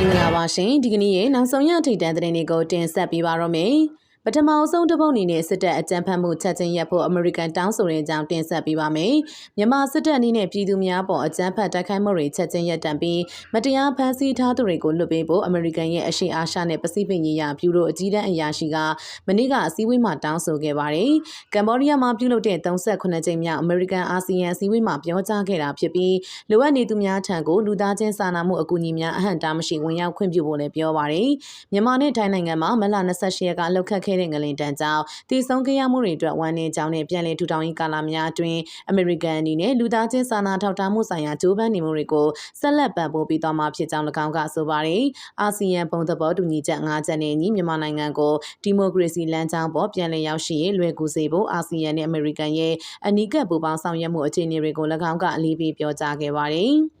မင်္ဂလာပါရှင်ဒီကနေ့ရဲ့နောက်ဆုံးရထိပ်တန်းသတင်းတွေကိုတင်ဆက်ပေးပါရမယ် ပထမအဆုံးတစ်ပုတ်အနေနဲ့စစ်တပ်အကြမ်းဖက်မှုချက်ချင်းရပ်ဖို့အမေရိကန်တောင်းဆိုတဲ့အကြောင်းတင်ဆက်ပေးပါမယ်မြန်မာစစ်တပ်အနေနဲ့ပြည်သူများပေါ်အကြမ်းဖက်တိုက်ခိုက်မှုတွေချက်ချင်းရပ်တန့်ပြီးမတရားဖမ်းဆီးထားသူတွေကိုလွတ်ပေးဖို့အမေရိကန်ရဲ့အရှိအာရှနဲ့ပစိဖိတ်ညီယာဗျူရိုအကြီးတန်းအရာရှိကမနေ့ကအစည်းအဝေးမှာတောင်းဆိုခဲ့ပါတယ်ကမ္ဘောဒီးယားမှာပြုလုပ်တဲ့38ကြိမ်မြောက်အမေရိကန်အာဆီယံအစည်းအဝေးမှာပြောကြားခဲ့တာဖြစ်ပြီးလိုအပ်နေသူများထံကိုလူသားချင်းစာနာမှုအကူအညီများအဟန့်တားမရှိဝင်ရောက်ခွင့်ပြုဖို့လည်းပြောပါတယ်မြန်မာနဲ့ထိုင်းနိုင်ငံမှာမလ28ရက်ကလှုပ်ခတ်ခဲ့တဲ့ငလင်တန်းကြောင့်တည်ဆုံခဲ့ရမှုတွေအတွက်ဝမ်းနည်းကြောင်းနဲ့ပြန်လည်ထူထောင်ရေးကာလများအတွင်းအမေရိကန်အနေနဲ့လူသားချင်းစာနာထောက်ထားမှုဆိုင်ရာကြိုးပမ်းနေမှုတွေကိုဆက်လက်ပံ့ပိုးပေးသွားမှာဖြစ်ကြောင်း၎င်းကဆိုပါတယ်။အာဆီယံပုံသဘောတူညီချက်၅ချက်နဲ့ညီမြန်မာနိုင်ငံကိုဒီမိုကရေစီလမ်းကြောင်းပေါ်ပြန်လည်ရောက်ရှိရေးလွယ်ကူစေဖို့အာဆီယံနဲ့အမေရိကန်ရဲ့အနီးကပ်ပူးပေါင်းဆောင်ရွက်မှုအခြေအနေတွေကို၎င်းကအလေးပေးပြောကြားခဲ့ပါတယ်။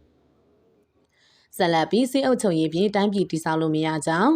ဆက်လက်ပြီးစေအုပ်ချုပ်ရေးပြည်တိုင်းပြည်တည်ဆောက်လို့မရကြောင်း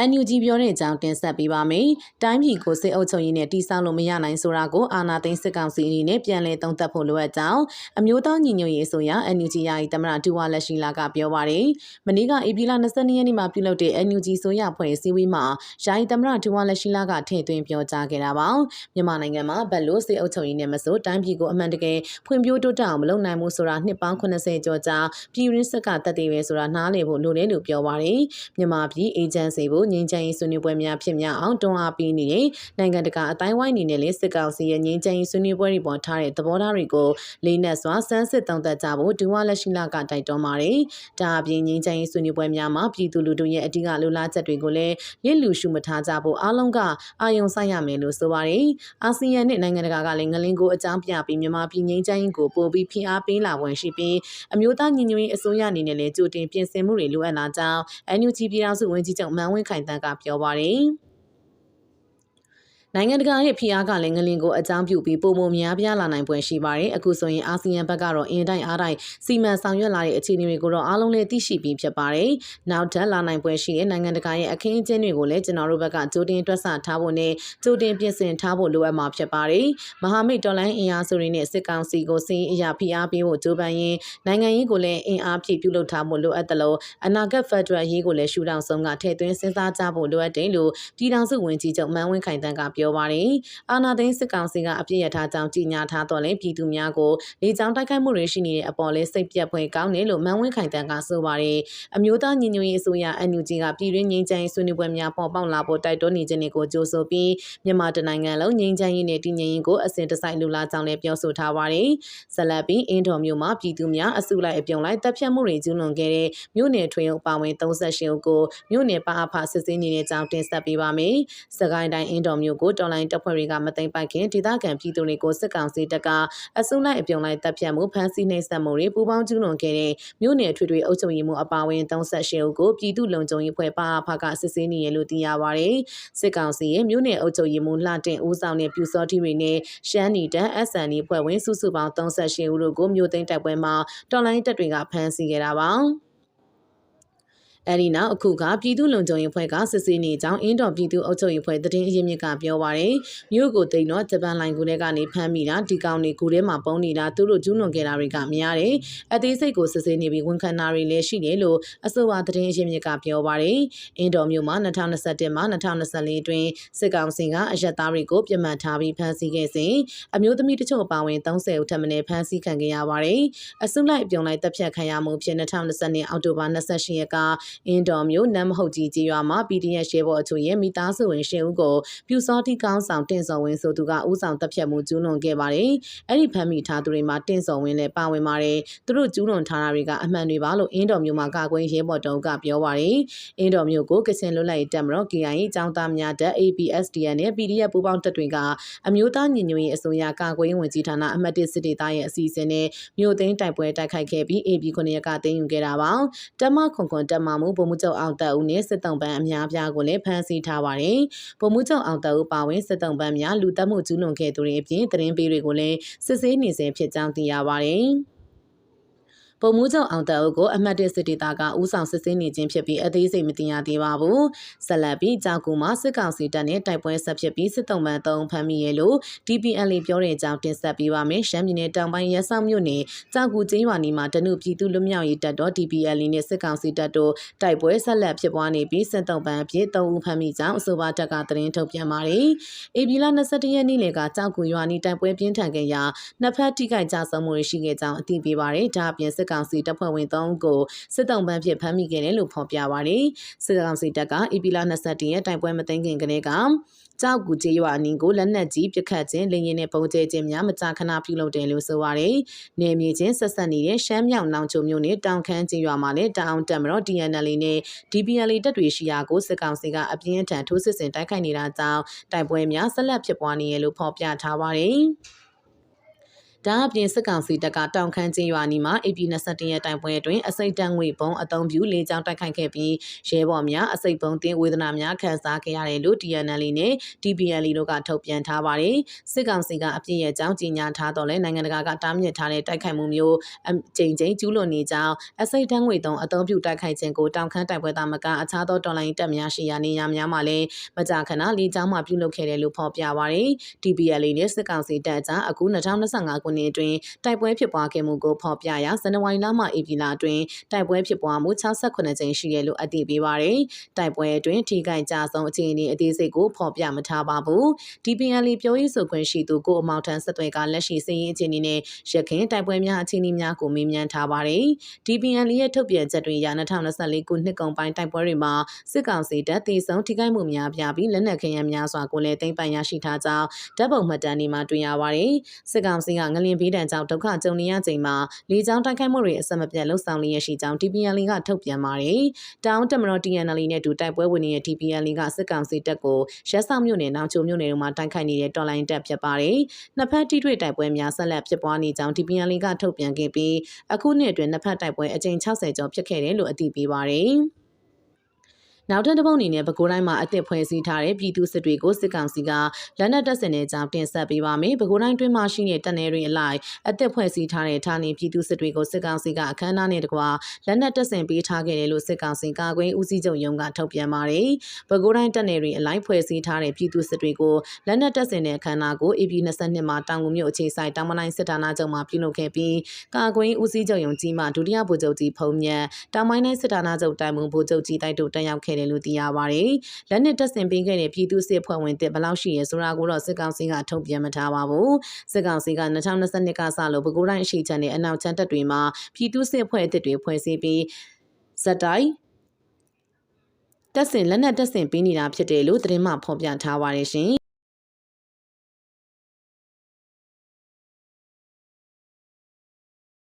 NUG ပြောတဲ့အကြောင်းတင်ဆက်ပေးပါမယ်။တိုင်းပြည်ကိုစစ်အုပ်ချုပ်ရေးနဲ့တိစောက်လို့မရနိုင်ဆိုတာကိုအာဏာသိမ်းစစ်ကောင်စီအနေနဲ့ပြန်လည်သုံးသပ်ဖို့လိုအပ်ကြောင်းအမျိုးသားညီညွတ်ရေးဆိုရာ NUG ယာယီသမရဒူဝါလက်ရှိလာကပြောပါရယ်။မနေ့ကဧပြီလ22ရက်နေ့မှာပြုလုပ်တဲ့ NUG ဆိုရဖွဲ့စည်းဝေးမှာယာယီသမရဒူဝါလက်ရှိလာကထည့်သွင်းပြောကြားခဲ့တာပါ။မြန်မာနိုင်ငံမှာဘက်လို့စစ်အုပ်ချုပ်ရေးနဲ့မဆိုတိုင်းပြည်ကိုအမှန်တကယ်ဖွံ့ဖြိုးတိုးတက်အောင်မလုပ်နိုင်မှုဆိုတာနှစ်ပေါင်း80ကျော်ကြာပြည်ရင်းစက်ကတက်တည်ပဲဆိုတာနားလည်ဖို့လိုတယ်လို့ပြောပါရယ်။မြန်မာပြည်အေဂျင်စီကိုငြိမ်းချမ်းရေးဆွေးနွေးပွဲများဖြစ်များအောင်တွန်းအားပေးနေတဲ့နိုင်ငံတကာအတိုင်းဝိုင်းအနေနဲ့လည်းစစ်ကောင်စီရဲ့ငြိမ်းချမ်းရေးဆွေးနွေးပွဲတွေပေါ်ထားတဲ့သဘောထားတွေကိုလေးနက်စွာစမ်းစစ်သုံးသပ်ကြဖို့ဒူဝါလက်ရှိလာကတိုက်တွန်းပါတယ်။ဒါအပြင်ငြိမ်းချမ်းရေးဆွေးနွေးပွဲများမှာပြည်သူလူထုရဲ့အဓိကလိုလားချက်တွေကိုလည်းလစ်လူရှုမထားကြဖို့အားလုံးကအာရုံစိုက်ရမယ်လို့ဆိုပါတယ်။အာဆီယံနဲ့နိုင်ငံတကာကလည်းငလင်းကိုအကြောင်းပြပြီးမြန်မာပြည်ငြိမ်းချမ်းရေးကိုပို့ပြီးဖိအားပေးလာဝင်ရှိပြီးအမျိုးသားညီညွတ်ရေးအစိုးရအနေနဲ့လည်းကြိုတင်ပြင်ဆင်မှုတွေလိုအပ်လာကြောင်း NUG ပြည်ထောင်စုဝန်ကြီးချုပ်မန်ဝင်းခိုင်တန်းကပြောပါတယ်။ နိုင်ငံတကာရဲ့ဖိအားကလည်းငလင်ကိုအကြောင်းပြုပြီးပုံမများပြားလာနိုင်ပွင့်ရှိပါတယ်။အခုဆိုရင်အာဆီယံဘက်ကတော့အင်တိုင်းအားတိုင်းစီမံဆောင်ရွက်လာတဲ့အခြေအနေတွေကိုတော့အားလုံးလည်းသိရှိပြီးဖြစ်ပါတယ်။နောက်ထပ်လာနိုင်ပွင့်ရှိတဲ့နိုင်ငံတကာရဲ့အခင်းအကျင်းတွေကိုလည်းကျွန်တော်တို့ဘက်ကကြိုတင်တွက်ဆထားဖို့နဲ့ကြိုတင်ပြင်ဆင်ထားဖို့လိုအပ်မှာဖြစ်ပါတယ်။မဟာမိတ်တော်လိုင်းအင်အားစုတွေနဲ့စစ်ကောင်စီကိုစီးအရာဖိအားပေးဖို့ကြိုးပမ်းရင်းနိုင်ငံရေးကိုလည်းအင်အားဖြည့်ပြုလုပ်ထားဖို့လိုအပ်တယ်လို့အနာဂတ်ဖက်ဒရယ်ရေးကိုလည်းရှုထောင့်ဆုံးကထည့်သွင်းစဉ်းစားကြဖို့လိုအပ်တယ်လို့ပြည်ထောင်စုဝန်ကြီးချုပ်မန်ဝင်းခိုင်တန်းကပြောပြောပါတယ်။အာနာသိန်းစစ်ကောင်စီကအပြစ်ရထားကြောင်းကြေညာထားတော့လည်းပြည်သူများကိုလေကြောင်းတိုက်ခိုက်မှုတွေရှိနေတဲ့အပေါ်လဲစိတ်ပြက်ဖွယ်ကောင်းတယ်လို့မန်ဝင်းခိုင်တန်းကဆိုပါတယ်။အမျိုးသားညီညွတ်ရေးအစိုးရ NUG ကပြည်တွင်းငြိမ်းချမ်းရေးဆွေးနွေးပွဲများပေါ်ပေါက်လာဖို့တိုက်တွန်းနေခြင်းတွေကိုကြိုးဆိုပြီးမြန်မာတနိုင်ငံလုံးငြိမ်းချမ်းရေးနဲ့တည်ငြိမ်ရေးကိုအစဉ်တစိုက်လူလာကြောင်းလည်းပြောဆိုထားပါတယ်။ဇလတ်ပြီးအင်းတော်မြို့မှာပြည်သူများအစုလိုက်အပြုံလိုက်တပ်ဖြတ်မှုတွေကျူးလွန်ခဲ့တဲ့မြို့နယ်ထွေအုပ်ပါဝင်38ဦးကိုမြို့နယ်ပါအဖစစ်စင်းနေတဲ့ကြောင်းတင်ဆက်ပေးပါမယ်။စကိုင်းတိုင်းအင်းတော်မြို့ကိုတော်လိုင်းတပ်ဖွဲ့တွေကမသိမ်းပိုက်ခင်ဒေသခံပြည်သူတွေကိုစစ်ကောင်စီတပ်ကအစုလိုက်အပြုံလိုက်တပ်ဖြတ်မှုဖမ်းဆီးနှိပ်စက်မှုတွေပူးပေါင်းကျူးလွန်ခဲ့တဲ့မြို့နယ်ထွေထွေအုပ်ချုပ်ရေးမှုအပါအဝင်38ဦးကိုပြည်သူလုံခြုံရေးဖွဲ့ပါအဖကစစ်ဆေးနေရလို့သိရပါတယ်။စစ်ကောင်စီရဲ့မြို့နယ်အုပ်ချုပ်ရေးမှုလှတင်ဦးဆောင်တဲ့ပြူစောတိတွေနဲ့ရှမ်းနီတန် SND ဖွဲ့ဝင်စုစုပေါင်း38ဦးတို့ကိုမြို့သိမ်းတိုက်ပွဲမှာတော်လိုင်းတပ်တွေကဖမ်းဆီးခဲ့တာပါ။ အဲဒီနောက်အခုကပြည်သူ့လုံခြုံရေးဖွဲ့ကစစ်ဆေးနေကြောင်းအင်းတော်ပြည်သူ့အုပ်ချုပ်ရေးဖွဲ့သတင်းအရင်းမြစ်ကပြောပါရယ်မြို့ကိုတိန်တော့ဂျပန်လိုင်ကူထဲကနေဖမ်းမိတာဒီကောင်တွေကိုထဲမှာပုံနေတာသူတို့ကျူးလွန်ခဲ့တာတွေကများတယ်အသေးစိတ်ကိုစစ်ဆေးနေပြီးဝန်ခံတာတွေလည်းရှိတယ်လို့အဆိုပါသတင်းအရင်းမြစ်ကပြောပါရယ်အင်းတော်မြို့မှာ2021မှ2024အတွင်းစစ်ကောင်စီကအရက်သားတွေကိုပြစ်မှတ်ထားပြီးဖမ်းဆီးခဲ့စဉ်အမျိုးသမီးတချို့အပါအဝင်30ဦးထပ်မံဖမ်းဆီးခံခဲ့ရပါတယ်အစုလိုက်ပြုံလိုက်တပ်ဖြတ်ခံရမှုဖြစ်2020အောက်တိုဘာ28ရက်ကအင်းတော်မြို့နမ်မဟုတ်ကြီးကြီးရွာမှာ PDF ရဲဘော်အချို့ရဲ့မိသားစုဝင်ရှင်ဦးကိုပြူစောတိကောင်းဆောင်တင်စော်ဝင်းဆိုသူကဥဆောင်တပ်ဖြတ်မှုကျူးလွန်ခဲ့ပါတယ်။အဲ့ဒီဖမ်းမိထားသူတွေမှာတင်စော်ဝင်းလည်းပါဝင်ပါတယ်။သူတို့ကျူးလွန်ထားတာတွေကအမှန်တွေပါလို့အင်းတော်မြို့မှာကာကွယ်ရဲဘော်တုံးကပြောပါတယ်။အင်းတော်မြို့ကိုကချင်လွတ်လပ်ရေးတပ်မတော် KIA အကြောင်းသားများတပ် APSDN နဲ့ PDF ပူးပေါင်းတပ်တွေကအမျိုးသားညီညွတ်ရေးအစိုးရကာကွယ်ရေးဝန်ကြီးဌာနအမှတ်၁စစ်ဒေသရဲ့အစီအစဉ်နဲ့မြို့သိမ်းတိုက်ပွဲတိုက်ခိုက်ခဲ့ပြီး AB 9ရက်ကတင်ယူခဲ့တာပါ။တမခွန်ခွန်တက်မှမှုဗိုလ်မှူးချုပ်အောင်တက်ဦးနဲ့စစ်တုံးပန်းအများပြားကိုလည်းဖမ်းဆီးထားပါတယ်။ဗိုလ်မှူးချုပ်အောင်တက်ဦးပါဝင်စစ်တုံးပန်းများလူတက်မှုကျူးလွန်ခဲ့သူတွေအပြင်သတင်းပေးတွေကိုလည်းစစ်ဆေးနေစေဖြစ်ကြောင်းသိရပါတယ်။ ပုံမှုချုပ်အောင်တက်အုပ်ကိုအမှတ်၁စစ်ဒေသကဦးဆောင်စစ်ဆေးနေခြင်းဖြစ်ပြီးအသေးစိတ်မသိရသေးပါဘူးဆက်လက်ပြီးကြောက်ကူမှာစစ်ကောင်စီတပ်နဲ့တိုက်ပွဲဆက်ဖြစ်ပြီးစစ်တုံးပန်း၃ဖမ်းမိရလို့ DPL ပြောတဲ့အကြောင်းတင်ဆက်ပေးပါမယ်ရှမ်းပြည်နယ်တောင်ပိုင်းရဲဆောင်မြို့နယ်ကြောက်ကူကျင်းရွာနီမှာတနုပြည်သူလူမျိုးရေးတပ်တော် DPL နဲ့စစ်ကောင်စီတပ်တို့တိုက်ပွဲဆက်လက်ဖြစ်ပွားနေပြီးစစ်တုံးပန်းအဖြစ်၃ဦးဖမ်းမိကြောင်းအဆိုပါတပ်ကသတင်းထုတ်ပြန်ပါတယ်။ဧပြီလ22ရက်နေ့လကကြောက်ကူရွာနီတိုက်ပွဲပြင်းထန်ခဲ့ရာနှစ်ဖက်ထိခိုက်ကြဆုံးမှုရှိခဲ့ကြောင်းအသိပေးပါတယ်။ဒါအပြင်စစ်ကောင်စီတပ်ဖွဲ့ဝင်၃ဦးကိုစစ်တုံးပန်းဖြစ်ဖမ်းမိခဲ့တယ်လို့ဖော်ပြပါတယ်။စစ်ကောင်စီတပ်ကဧပြီလ22ရက်တိုက်ပွဲမသိမ်းခင်ကလေးကကြောက်ကူကျေးရွာအနီးကိုလက်နက်ကြီးပစ်ခတ်ခြင်းလင်းရင်နဲ့ပုံကျဲခြင်းများမကြာခဏပြုလုပ်တယ်လို့ဆိုပါတယ်။နေမြေချင်းဆက်ဆက်နေတဲ့ရှမ်းမြောင်နောင်ချုံမြို့နယ်တောင်ခမ်းကျေးရွာမှာလည်းတောင်တက်မတော် TNL နဲ့ DPL တပ်တွေရှိရာကိုစစ်ကောင်စီကအပြင်းထန်ထိုးစစ်ဆင်တိုက်ခိုက်နေတာကြောင့်တိုက်ပွဲများဆက်လက်ဖြစ်ပွားနေရလို့ဖော်ပြထားပါတယ်။ ဒါအပြင်စစ်ကောင်စီတပ်ကတောင်ခမ်းချင်းရွာနီမှာ AP 21ရက်တိုင်ပွဲအတွင်းအစိတ်တန်းငွေပုံအုံပြူလေးချောင်းတိုက်ခိုက်ခဲ့ပြီးရဲဘော်များအစိတ်ပုံတင်ဝေဒနာများခံစားခဲ့ရတယ်လို့ TNL နဲ့ DPL တို့ကထုတ်ပြန်ထားပါတယ်စစ်ကောင်စီကအပြည့်ရဲ့အကြောင်းကြီးညာထားတော့လဲနိုင်ငံတကာကတားမြစ်ထားတဲ့တိုက်ခိုက်မှုမျိုးအကြိမ်ကြိမ်ကျူးလွန်နေကြောင်းအစိတ်တန်းငွေတုံအုံပြူတိုက်ခိုက်ခြင်းကိုတောင်ခမ်းတိုက်ပွဲသားမကအခြားသောတော်လိုင်းတပ်များရှိရာနေရာများမှာလည်းမကြာခဏလေးချောင်းမှပြုလုပ်ခဲ့တယ်လို့ဖော်ပြပါတယ် DPL နဲ့စစ်ကောင်စီတပ်ကြားအခု2025ခုနှစ်အတွင်းတိုက်ပွဲဖြစ်ပွားခဲ့မှုကိုဖော်ပြရာဇန်နဝါရီလမှဧပြီလအတွင်းတိုက်ပွဲဖြစ်ပွားမှု68ကြိမ်ရှိတယ်လို့အသိပေးပါတယ်။တိုက်ပွဲအတွင်းထိခိုက်ကြဆုံးအခြေအနေအသေးစိတ်ကိုဖော်ပြမထားပါဘူး။ DPL ပြောရေးဆိုခွင့်ရှိသူကိုအမောင်ထန်းဆက်သွယ်ကလက်ရှိစည်ရင်အခြေအနေနဲ့ရခိုင်တိုက်ပွဲများအခြေအနေများကိုမေးမြန်းထားပါတယ်။ DPL ရဲ့ထုတ်ပြန်ချက်တွေအရ2024ခုနှစ်ကုန်ပိုင်းတိုက်ပွဲတွေမှာစစ်ကောင်စီတပ်တေဆုံးထိခိုက်မှုများပြပြီးလက်နက်ခဲယမ်းများစွာကိုလည်းတင်ပိုင်ရရှိထားကြောင်းဓာတ်ပုံမှတ်တမ်းတွေမှာတွေ့ရပါတယ်။စစ်ကောင်စီကငလင်ပေးတံကြောင့်ဒုက္ခကြုံနေရချိန်မှာလေကြောင်းတိုက်ခိုက်မှုတွေအဆက်မပြတ်လှုပ်ဆောင်လျက်ရှိကြောင်း TPL ကထုတ်ပြန်ပါတယ်။တောင်တမတော် TNL နဲ့တူတိုက်ပွဲဝင်နေတဲ့ TPL ကစစ်ကောင်စီတပ်ကိုရက်ဆောင်မြို့နယ်နောင်ချိုမြို့နယ်တို့မှာတိုက်ခိုက်နေတဲ့တော်လိုင်းတပ်ဖြစ်ပါတယ်။နှစ်ဖက်ထိတွေ့တိုက်ပွဲများဆက်လက်ဖြစ်ပွားနေကြောင်း TPL ကထုတ်ပြန်ခဲ့ပြီးအခုနှစ်အတွင်းနှစ်ဖက်တိုက်ပွဲအကြိမ်60ကျော်ဖြစ်ခဲ့တယ်လို့အသိပေးပါတယ်။ နောက်ထပ်တစ်ပုတ်အနေနဲ့ပဲခူးတိုင်းမှာအသစ်ဖွဲ့စည်းထားတဲ့ပြည်သူစစ်တွေကိုစစ်ကောင်စီကလက်နက်တပ်ဆင်တဲ့ကြောင်းတင်ဆက်ပေးပါမယ်။ပဲခူးတိုင်းတွင်းမှာရှိတဲ့တပ်နယ်တွေအလိုက်အသစ်ဖွဲ့စည်းထားတဲ့ဌာနေပြည်သူစစ်တွေကိုစစ်ကောင်စီကအခမ်းအနားနဲ့တကွာလက်နက်တပ်ဆင်ပေးထားခဲ့တယ်လို့စစ်ကောင်စီကာကွယ်ဦးစီးချုပ်ရုံးကထုတ်ပြန်ပါတယ်။ပဲခူးတိုင်းတပ်နယ်တွေအလိုက်ဖွဲ့စည်းထားတဲ့ပြည်သူစစ်တွေကိုလက်နက်တပ်ဆင်တဲ့အခမ်းအနားကို AP 22မှာတောင်ငူမြို့အခြေဆိုင်တောင်မနိုင်စစ်ဌာနချုပ်မှာပြုလုပ်ခဲ့ပြီးကာကွယ်ဦးစီးချုပ်ရုံးကြီးမှဒုတိယဗိုလ်ချုပ်ကြီးဖုံးမြတ်တောင်မိုင်းတိုင်းစစ်ဌာနချုပ်တိုင်မှုဗိုလ်ချုပ်ကြီးတိုက်တို့တက်ရောက်ခဲ့တယ်လို့သိရပါတယ်။လက်နက်တပ်ဆင်ပေးခဲ့တဲ့ပြည်သူစစ်ဖွဲ့ဝင်တစ်ဘယ်လောက်ရှိရဲဆိုတာကိုတော့စစ်ကောင်စီကထုတ်ပြန်မထားပါဘူး။စစ်ကောင်စီက2022ကစလို့ပဲခူးတိုင်းအရှိချမ်းနဲ့အနောက်ချမ်းတပ်တွေမှာပြည်သူစစ်ဖွဲ့အသစ်တွေဖွဲ့စည်းပြီးဇက်တိုင်းတက်ဆင်လက်နက်တက်ဆင်ပေးနေတာဖြစ်တယ်လို့သတင်းမှဖော်ပြထားပါတယ်ရှင်